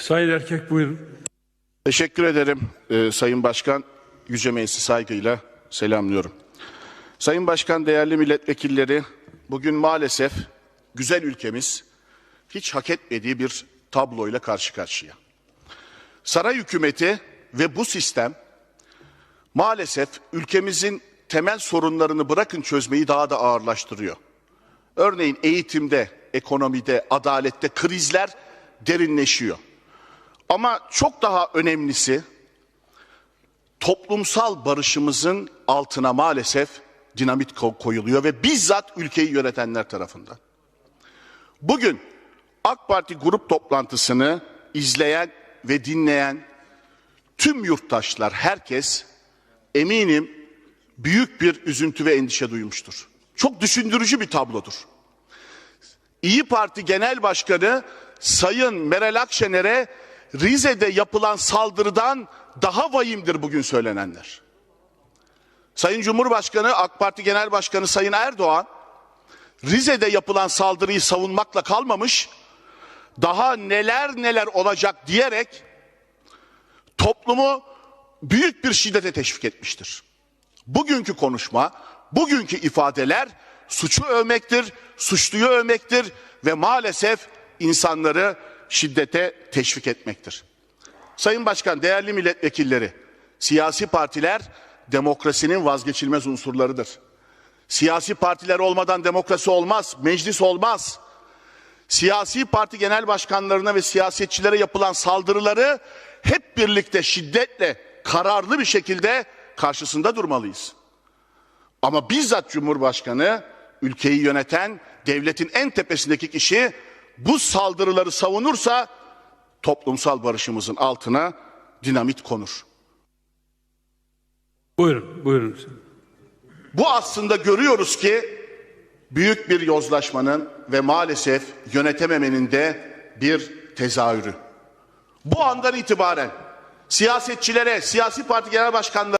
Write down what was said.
Sayın Erkek buyurun. Teşekkür ederim Ee, Sayın Başkan. Yüce Meclisi saygıyla selamlıyorum. Sayın Başkan, değerli milletvekilleri, bugün maalesef güzel ülkemiz hiç hak etmediği bir tabloyla karşı karşıya. Saray hükümeti ve bu sistem maalesef ülkemizin temel sorunlarını bırakın çözmeyi daha da ağırlaştırıyor. Örneğin eğitimde, ekonomide, adalette krizler derinleşiyor. Ama çok daha önemlisi toplumsal barışımızın altına maalesef dinamit ko- koyuluyor ve bizzat ülkeyi yönetenler tarafından. Bugün AK Parti grup toplantısını izleyen ve dinleyen tüm yurttaşlar, herkes eminim büyük bir üzüntü ve endişe duymuştur. Çok düşündürücü bir tablodur. İyi Parti Genel Başkanı Sayın Meral Akşener'e Rize'de yapılan saldırıdan daha vahimdir bugün söylenenler. Sayın Cumhurbaşkanı, AK Parti Genel Başkanı Sayın Erdoğan, Rize'de yapılan saldırıyı savunmakla kalmamış, daha neler neler olacak diyerek toplumu büyük bir şiddete teşvik etmiştir. Bugünkü konuşma, bugünkü ifadeler suçu övmektir, suçluyu övmektir ve maalesef insanları şiddete teşvik etmektir. Sayın Başkan, değerli milletvekilleri, siyasi partiler demokrasinin vazgeçilmez unsurlarıdır. Siyasi partiler olmadan demokrasi olmaz, meclis olmaz. Siyasi parti genel başkanlarına ve siyasetçilere yapılan saldırıları hep birlikte şiddetle, kararlı bir şekilde karşısında durmalıyız. Ama bizzat Cumhurbaşkanı, ülkeyi yöneten, devletin en tepesindeki kişi bu saldırıları savunursa toplumsal barışımızın altına dinamit konur. Buyurun, buyurun. Bu aslında görüyoruz ki büyük bir yozlaşmanın ve maalesef yönetememenin de bir tezahürü. Bu andan itibaren siyasetçilere, siyasi parti genel başkanları